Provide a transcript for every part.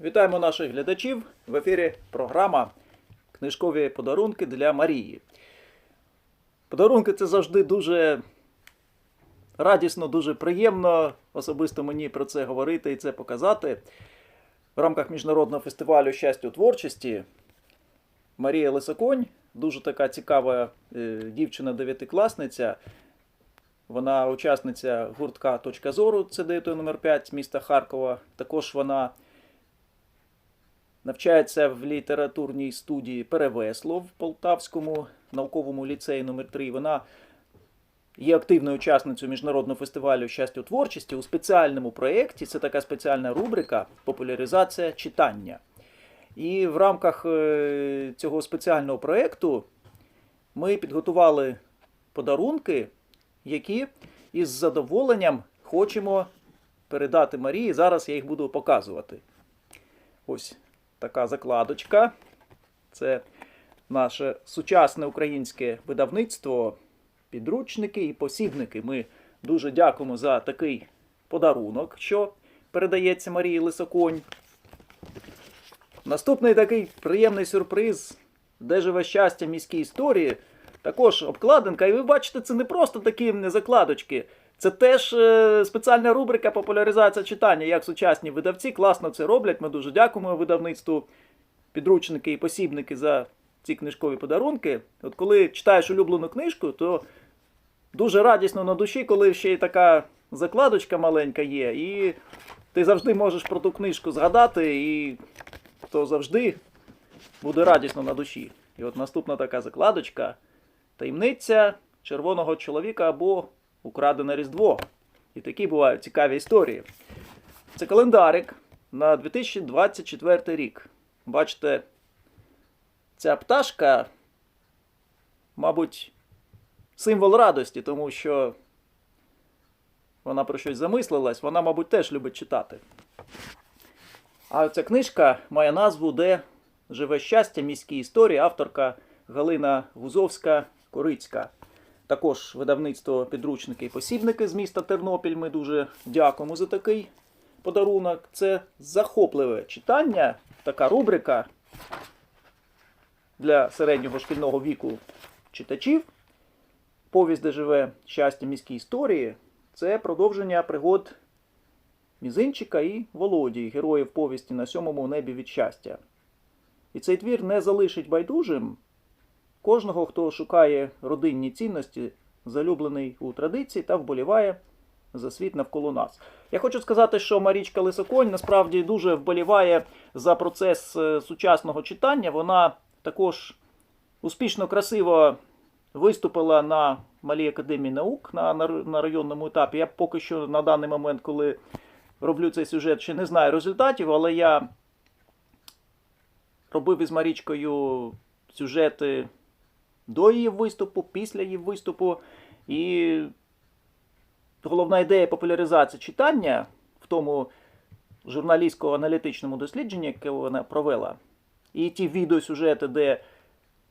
Вітаємо наших глядачів. В ефірі програма Книжкові подарунки для Марії. Подарунки це завжди дуже радісно, дуже приємно. Особисто мені про це говорити і це показати. В рамках міжнародного фестивалю щастя у творчості Марія Лисоконь, дуже така цікава е, дівчина дев'ятикласниця. Вона учасниця гуртка Точка зору, це ДТ номер 5 з міста Харкова. Також вона навчається в літературній студії Перевесло в Полтавському науковому ліцеї номер 3 Вона є активною учасницею міжнародного фестивалю щастя творчості у спеціальному проєкті. Це така спеціальна рубрика Популяризація читання. І в рамках е, цього спеціального проєкту ми підготували подарунки, які із задоволенням хочемо передати Марії. Зараз я їх буду показувати. Ось така закладочка. Це наше сучасне українське видавництво, підручники і посібники. Ми дуже дякуємо за такий подарунок, що передається Марії Лисоконь. Наступний такий приємний сюрприз, де живе щастя міській історії. Також обкладинка, і ви бачите, це не просто такі закладочки. Це теж е, спеціальна рубрика популяризація читання, як сучасні видавці класно це роблять. Ми дуже дякуємо видавництву, підручники і посібники за ці книжкові подарунки. От коли читаєш улюблену книжку, то дуже радісно на душі, коли ще й така закладочка маленька є, і ти завжди можеш про ту книжку згадати, і то завжди буде радісно на душі. І от наступна така закладочка таємниця червоного чоловіка або Украдене Різдво. І такі бувають цікаві історії. Це календарик на 2024 рік. Бачите, ця пташка, мабуть, символ радості, тому що вона про щось замислилась, вона, мабуть, теж любить читати. А ця книжка має назву Де живе щастя, міські історії, авторка Галина Гузовська-Корицька. Також видавництво підручники і посібники з міста Тернопіль. Ми дуже дякуємо за такий подарунок. Це захопливе читання, така рубрика для середнього шкільного віку читачів. Повість, де живе щастя міській історії. Це продовження пригод Мізинчика і Володі, героїв повісті на сьомому небі від щастя. І цей твір не залишить байдужим кожного, хто шукає родинні цінності, залюблений у традиції та вболіває за світ навколо нас. Я хочу сказати, що Марічка Лисоконь насправді дуже вболіває за процес е, сучасного читання. Вона також успішно, красиво виступила на Малій академії наук на, на, на районному етапі. Я поки що на даний момент, коли роблю цей сюжет, ще не знаю результатів, але я робив із Марічкою сюжети до її виступу, після її виступу. І головна ідея популяризації читання в тому журналістсько-аналітичному дослідженні, яке вона провела, і ті відеосюжети, де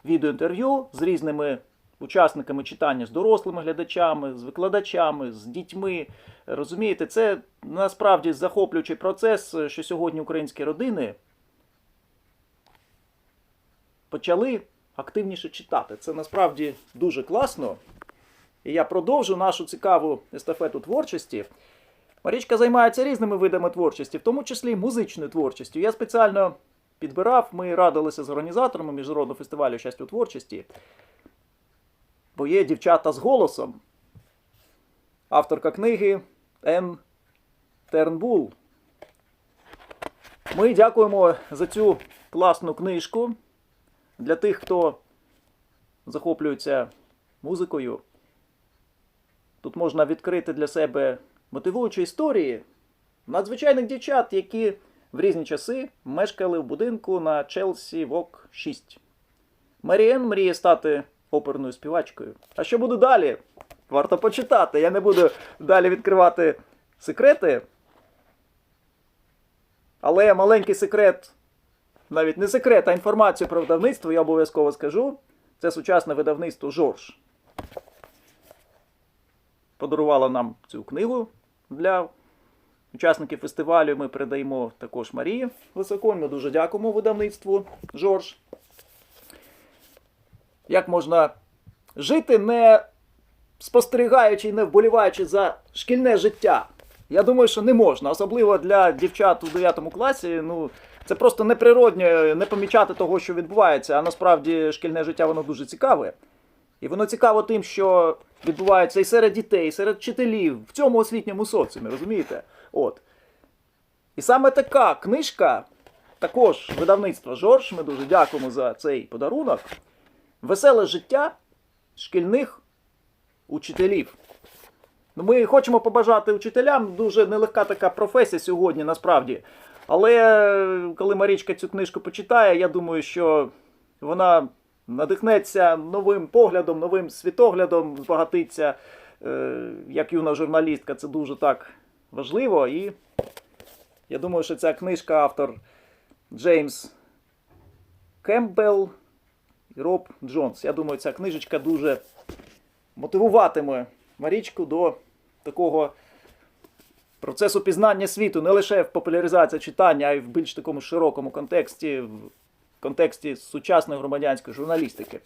відеоінтерв'ю з різними учасниками читання, з дорослими глядачами, з викладачами, з дітьми. Розумієте, це насправді захоплюючий процес, що сьогодні українські родини почали активніше читати. Це насправді дуже класно. І я продовжу нашу цікаву естафету творчості. Марічка займається різними видами творчості, в тому числі музичною творчістю. Я спеціально підбирав, ми радилися з організаторами Міжнародного фестивалю щастя у творчості. Бо є дівчата з голосом. Авторка книги Ен Тернбул. Ми дякуємо за цю класну книжку. Для тих, хто захоплюється музикою, тут можна відкрити для себе мотивуючі історії надзвичайних дівчат, які в різні часи мешкали в будинку на Челсі Вок 6. Маріен мріє стати оперною співачкою. А що буде далі? Варто почитати. Я не буду далі відкривати секрети. Але маленький секрет навіть не секрет, а інформацію про видавництво я обов'язково скажу. Це сучасне видавництво Жорж. Подарувало нам цю книгу для учасників фестивалю ми передаємо також Марії Високонь. Ми дуже дякуємо видавництву Жорж. Як можна жити, не спостерігаючи і не вболіваючи за шкільне життя? Я думаю, що не можна, особливо для дівчат у 9 класі. Ну, це просто неприродньо не помічати того, що відбувається. А насправді шкільне життя воно дуже цікаве. І воно цікаво тим, що відбувається і серед дітей, і серед вчителів в цьому освітньому соціумі, розумієте? От. І саме така книжка, також видавництва Жорж, ми дуже дякуємо за цей подарунок. Веселе життя шкільних учителів. Ну, Ми хочемо побажати учителям дуже нелегка така професія сьогодні, насправді. Але е, коли Марічка цю книжку почитає, я думаю, що вона надихнеться новим поглядом, новим світоглядом, збагатиться е, як юна журналістка. Це дуже так важливо. І я думаю, що ця книжка автор Джеймс Кемпбелл і Роб Джонс. Я думаю, ця книжечка дуже мотивуватиме Марічку до такого процесу пізнання світу, не лише в популяризації читання, а й в більш такому широкому контексті, в контексті сучасної громадянської журналістики.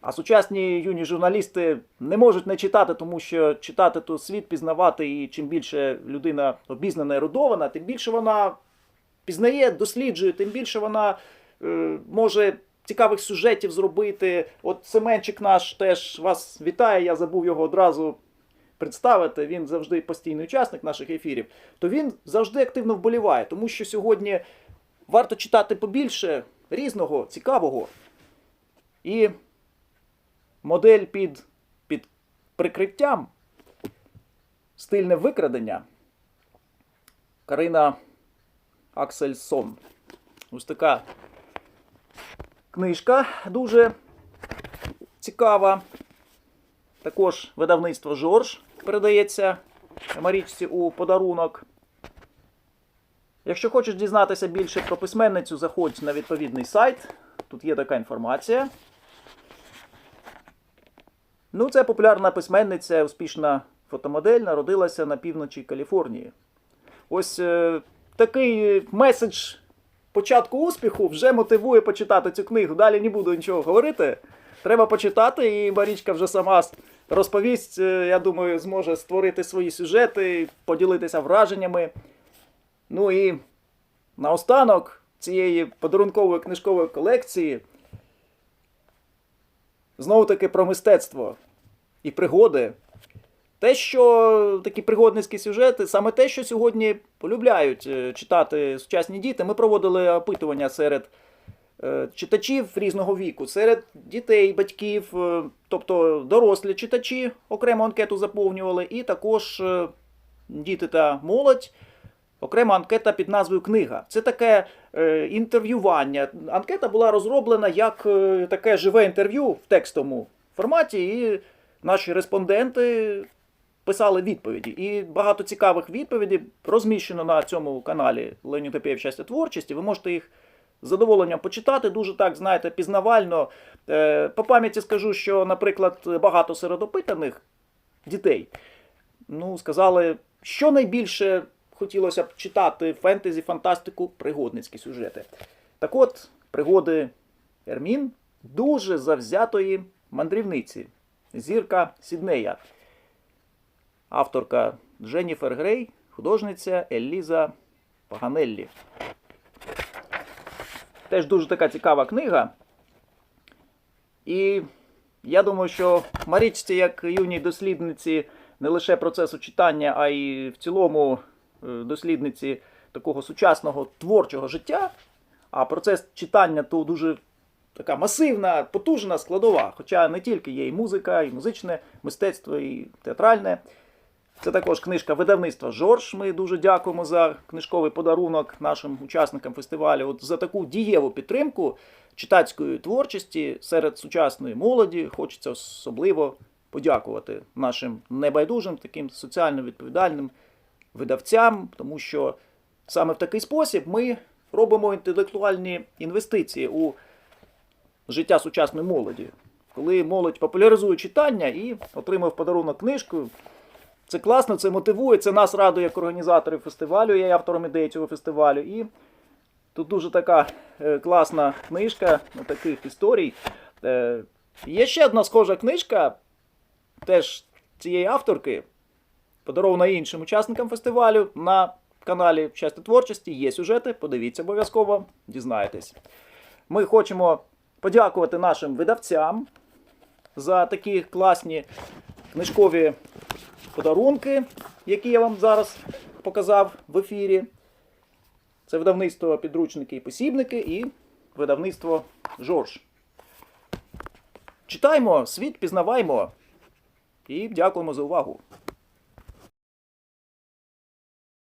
А сучасні юні журналісти не можуть не читати, тому що читати то світ, пізнавати, і чим більше людина обізнана і родована, тим більше вона пізнає, досліджує, тим більше вона е, може цікавих сюжетів зробити. От Семенчик наш теж вас вітає, я забув його одразу представити. Він завжди постійний учасник наших ефірів. То він завжди активно вболіває, тому що сьогодні варто читати побільше різного, цікавого. І модель під, під прикриттям, стильне викрадення. Карина Аксельсон. Ось така книжка дуже цікава. Також видавництво Жорж передається Марічці у подарунок. Якщо хочеш дізнатися більше про письменницю, заходь на відповідний сайт. Тут є така інформація. Ну, це популярна письменниця, успішна фотомодель, народилася на півночі Каліфорнії. Ось е, такий меседж початку успіху вже мотивує почитати цю книгу. Далі не буду нічого говорити. Треба почитати, і Марічка вже сама розповість. е, Я думаю, зможе створити свої сюжети, поділитися враженнями. Ну і наостанок цієї подарункової книжкової колекції знову таки про мистецтво і пригоди. Те, що такі пригодницькі сюжети, саме те, що сьогодні полюбляють е, читати сучасні діти. Ми проводили опитування серед читачів різного віку, серед дітей, батьків, е, тобто дорослі читачі окрему анкету заповнювали, і також е, діти та молодь. Окрема анкета під назвою Книга. Це таке е, інтерв'ювання. Анкета була розроблена як е, таке живе інтерв'ю в текстовому форматі, і наші респонденти писали відповіді. І багато цікавих відповідей розміщено на цьому каналі Леонід Топєв щастя творчості. Ви можете їх з задоволенням почитати. Дуже так, знаєте, пізнавально. Е, по пам'яті скажу, що, наприклад, багато серед опитаних дітей ну, сказали, що найбільше хотілося б читати фентезі, фантастику, пригодницькі сюжети. Так от, пригоди Ермін дуже завзятої мандрівниці. Зірка Сіднея. Авторка Дженніфер Грей, художниця Еліза Паганеллі. Теж дуже така цікава книга. І я думаю, що Марічці, як юній дослідниці не лише процесу читання, а й в цілому е, дослідниці такого сучасного творчого життя, а процес читання то дуже така масивна, потужна складова. Хоча не тільки є і музика, і музичне мистецтво, і театральне. Це також книжка видавництва Жорж. Ми дуже дякуємо за книжковий подарунок нашим учасникам фестивалю. От за таку дієву підтримку читацької творчості серед сучасної молоді хочеться особливо подякувати нашим небайдужим, таким соціально відповідальним видавцям, тому що саме в такий спосіб ми робимо інтелектуальні інвестиції у життя сучасної молоді. Коли молодь популяризує читання і отримує в подарунок книжку, Це класно, це мотивує, це нас радує як організаторів фестивалю, я є автором ідеї цього фестивалю. І тут дуже така е, класна книжка ну, таких історій. Е, є ще одна схожа книжка, теж цієї авторки, подарована іншим учасникам фестивалю на каналі Щастя творчості. Є сюжети, подивіться обов'язково, дізнаєтесь. Ми хочемо подякувати нашим видавцям за такі класні книжкові подарунки, які я вам зараз показав в ефірі. Це видавництво підручники і посібники і видавництво Жорж. Читаймо, світ пізнаваймо. І дякуємо за увагу.